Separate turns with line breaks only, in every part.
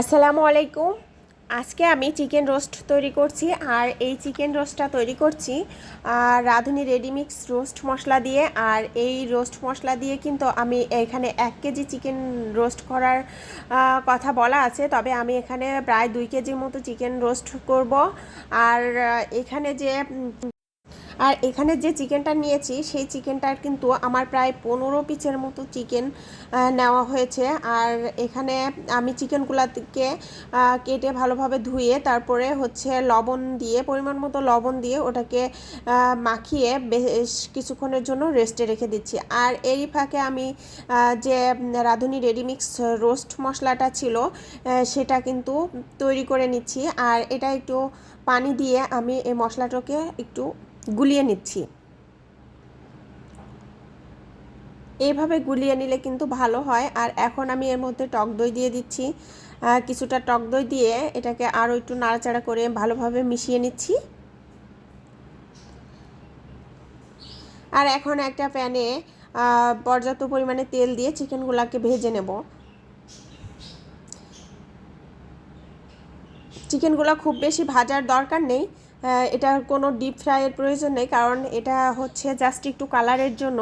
আসসালামু আলাইকুম। আজকে আমি চিকেন রোস্ট তৈরি করছি আর এই চিকেন রোস্টটা তৈরি করছি রাঁধুনি রেডিমিক্স রোস্ট মশলা দিয়ে। আর এই রোস্ট মশলা দিয়ে কিন্তু আমি এখানে এক কেজি চিকেন রোস্ট করার কথা বলা আছে। তবে আমি এখানে প্রায় দুই কেজির মতো চিকেন রোস্ট করব। আর এখানে যে আর এখানে যে চিকেনটা নিয়েছি, সেই চিকেনটার কিন্তু আমার প্রায় পনেরো পিসের মতো চিকেন নেওয়া হয়েছে। আর এখানে আমি চিকেনগুলোকে কেটে ভালোভাবে ধুয়ে তারপরে হচ্ছে লবণ দিয়ে, পরিমাণ মতো লবণ দিয়ে ওটাকে মাখিয়ে বেশ কিছুক্ষণের জন্য রেস্টে রেখে দিচ্ছি। আর এরই ফাঁকে আমি যে রাঁধুনি রেডিমিক্স রোস্ট মশলাটা ছিল সেটা কিন্তু তৈরি করে নিচ্ছি। আর এটা একটু পানি দিয়ে আমি এই মশলাটাকে একটু গুলিয়ে নিচ্ছি। এইভাবে গুলিয়ে নিলে কিন্তু ভালো হয়। আর এখন আমি এর মধ্যে টক দই দিয়ে দিচ্ছি। কিছুটা টক দই দিয়ে এটাকে আরও একটু নাড়াচাড়া করে ভালোভাবে মিশিয়ে নিচ্ছি। আর এখন একটা প্যানে পর্যাপ্ত পরিমাণে তেল দিয়ে চিকেনগুলোকে ভেজে নেব। চিকেনগুলো খুব বেশি ভাজার দরকার নেই। এটার কোনো ডিপ ফ্রাইয়ের প্রয়োজন নেই কারণ এটা হচ্ছে জাস্ট একটু কালারের জন্য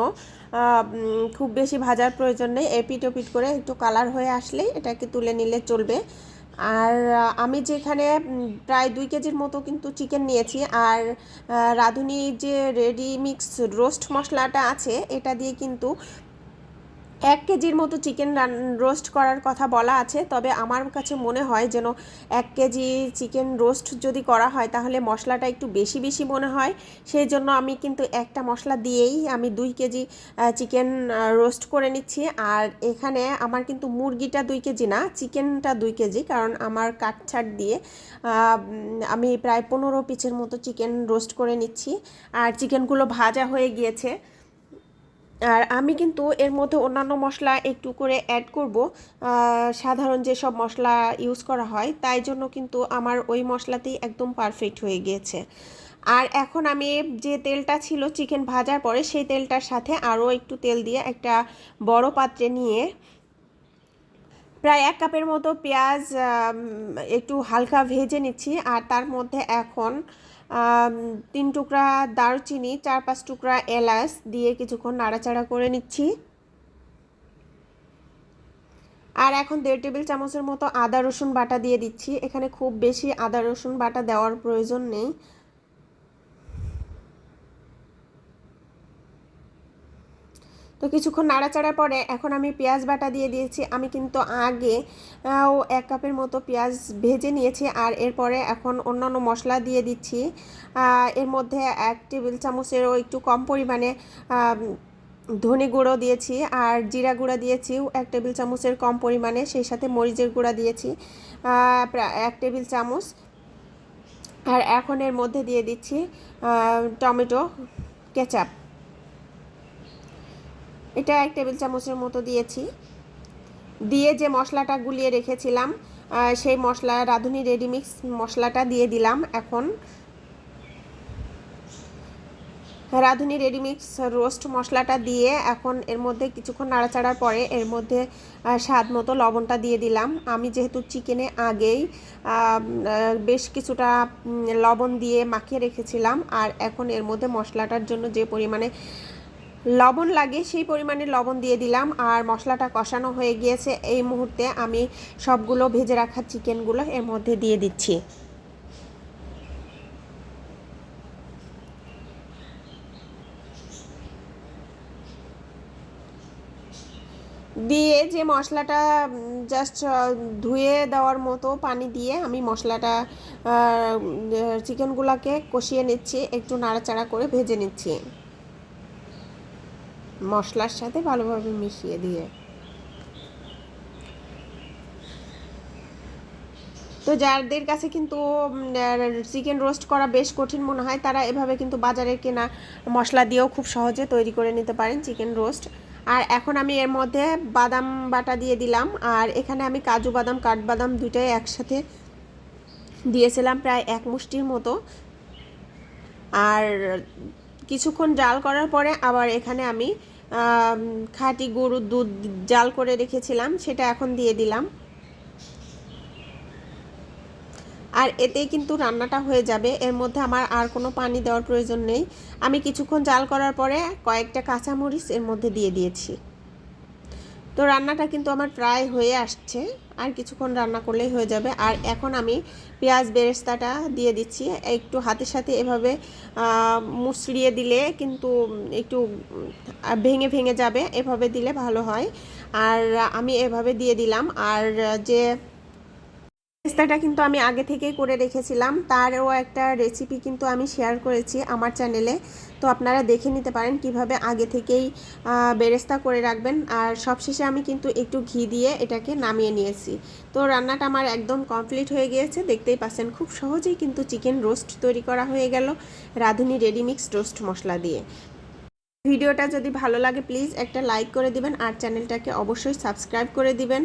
খুব বেশি ভাজার প্রয়োজন নেই এপিট ওপিট করে একটু কালার হয়ে আসলেই এটাকে তুলে নিলে চলবে। আর আমি যেখানে প্রায় দুই কেজির মতো কিন্তু চিকেন নিয়েছি আর আহ, রাঁধুনি যে রেডি মিক্স রোস্ট মশলাটা আছে এটা দিয়ে কিন্তু এক কেজির মতো চিকেন রোস্ট করার কথা বলা আছে, তবে আমার কাছে মনে হয় যেন এক কেজি চিকেন রোস্ট যদি করা হয়, তাহলে মশলাটা একটু বেশি বেশি মনে হয়। সেই জন্য আমি কিন্তু একটা মশলা দিয়েই আমি দুই কেজি চিকেন রোস্ট করে নিচ্ছি। আর এখানে আমার কিন্তু মুরগিটা দুই কেজি না, চিকেনটা দুই কেজি, কারণ আমার কাটছাট দিয়ে আমি প্রায় পনেরো পিসের মতো চিকেন রোস্ট করে নিচ্ছি। আর চিকেনগুলো ভাজা হয়ে গিয়েছে। আর আমি কিন্তু এর মধ্যে অন্যান্য মশলা একটু করে অ্যাড করব। সাধারণ যেসব মশলা ইউজ করা হয়, তাই জন্য কিন্তু আমার ওই মশলাতেই একদম পারফেক্ট হয়ে গিয়েছে। আর এখন আমি যে তেলটা ছিল চিকেন ভাজার পরে, সেই তেলটার সাথে আরও একটু তেল দিয়ে একটা বড় পাত্রে নিয়ে প্রায় এক কাপের মতো পেঁয়াজ একটু হালকা ভেজে নিচ্ছি। আর তার মধ্যে এখন তিন টুকরা দারুচিনি, চার পাঁচ টুকরা এলাচ দিয়ে কিছুক্ষণ নাড়াচাড়া করে নিচ্ছি। আর এখন দেড় টেবিল চামচের মতো আদা রসুন বাটা দিয়ে দিচ্ছি। এখানে খুব বেশি আদা রসুন বাটা দেওয়ার প্রয়োজন নেই। তো কিছুক্ষণ নাড়াচাড়ার পরে এখন আমি পেঁয়াজ বাটা দিয়ে দিয়েছি। আমি কিন্তু আগে ও এক কাপের মতো পেঁয়াজ ভেজে নিয়েছি আর এরপরে এখন অন্যান্য মশলা দিয়ে দিচ্ছি। এর মধ্যে এক টেবিল চামচেরও একটু কম পরিমাণে ধনে গুঁড়ো দিয়েছি আর জিরা গুঁড়া দিয়েছি এক টেবিল চামচের কম পরিমাণে, সেই সাথে মরিচের গুঁড়া দিয়েছি প্রায় এক টেবিল চামচ। আর এখন এর মধ্যে দিয়ে দিচ্ছি টমেটো, কেচাপ। এটা এক টেবিল চামচের মতো দিয়েছি। দিয়ে যে মশলাটা গুলিয়ে রেখেছিলাম সেই মশলা রাঁধুনি রেডিমিক্স মশলাটা দিয়ে দিলাম এখন। রাঁধুনি রেডিমিক্স রোস্ট মশলাটা দিয়ে এখন এর মধ্যে কিছুক্ষণ নাড়াচাড়ার পরে এর মধ্যে স্বাদ মতো লবণটা দিয়ে দিলাম। আমি যেহেতু চিকেনে আগেই বেশ কিছুটা লবণ দিয়ে মাখিয়ে রেখেছিলাম, আর এখন এর মধ্যে মশলাটার জন্য যে পরিমাণে লবণ লাগে, সেই পরিমাণে লবণ দিয়ে দিলাম। আর মশলাটা কষানো হয়ে গিয়েছে। এই মুহূর্তে আমি সবগুলো ভেজে রাখা চিকেনগুলো এর মধ্যে দিয়ে দিচ্ছি। দিয়ে যে মশলাটা জাস্ট ধুয়ে দেওয়ার মতো পানি দিয়ে আমি মশলাটা চিকেনগুলোকে কষিয়ে নিচ্ছি। একটু নাড়াচাড়া করে ভেজে নিচ্ছি। মশলার সাথে ভালোভাবে মিশিয়ে দিয়ে। তো যাদের কাছে কিন্তু চিকেন রোস্ট করা বেশ কঠিন মনে হয়, তারা এভাবে কিন্তু বাজারে কেনা মশলা দিয়েও খুব সহজে তৈরি করে নিতে পারেন চিকেন রোস্ট আর এখন আমি এর মধ্যে বাদাম বাটা দিয়ে দিলাম, আর এখানে আমি কাজু বাদাম, কাঠবাদাম দুইটাই একসাথে দিয়েছিলাম প্রায় এক মুষ্টির মতো। আর কিছুক্ষণ জাল করার পরে আবার এখানে আমি খাঁটি গরুর দুধ জাল করে রেখেছিলাম, সেটা এখন দিয়ে দিলাম। আর এতেই কিন্তু রান্নাটা হয়ে যাবে। এর মধ্যে আমার আর কোনো পানি দেওয়ার প্রয়োজন নেই। আমি কিছুক্ষণ জাল করার পরে কয়েকটা কাঁচামরিচ এর মধ্যে দিয়ে দিয়েছি। তো রান্নাটা কিন্তু আমার প্রায় হয়ে আসছে। আর কিছুক্ষণ রান্না করলেই হয়ে যাবে। আর এখন আমি পেঁয়াজ বেরেস্তাটা দিয়ে দিচ্ছি। একটু হাতের সাথে এভাবে মুসড়িয়ে দিলে কিন্তু একটু ভেঙে ভেঙে যাবে। এভাবে দিলে ভালো হয়। আর আমি এভাবে দিয়ে দিলাম। আর যে পেস্তাটা কিন্তু আমি আগে থেকেই করে রেখেছিলাম। তারও একটা রেসিপি কিন্তু আমি শেয়ার করেছি আমার চ্যানেলে তো আপনারা দেখে নিতে পারেন কীভাবে আগে থেকেই বেরেস্তা করে রাখবেন। আর সবশেষে আমি কিন্তু একটু ঘি দিয়ে এটাকে নামিয়ে নিয়েছি। তো রান্নাটা আমার একদম কমপ্লিট হয়ে গিয়েছে। দেখতেই পাচ্ছেন খুব সহজেই কিন্তু চিকেন রোস্ট তৈরি করা হয়ে গেল। রাঁধুনি রেডিমিক্স রোস্ট মশলা দিয়ে। ভিডিওটা যদি ভালো লাগে প্লিজ একটা লাইক করে দিবেন। আর চ্যানেলটাকে অবশ্যই সাবস্ক্রাইব করে দিবেন।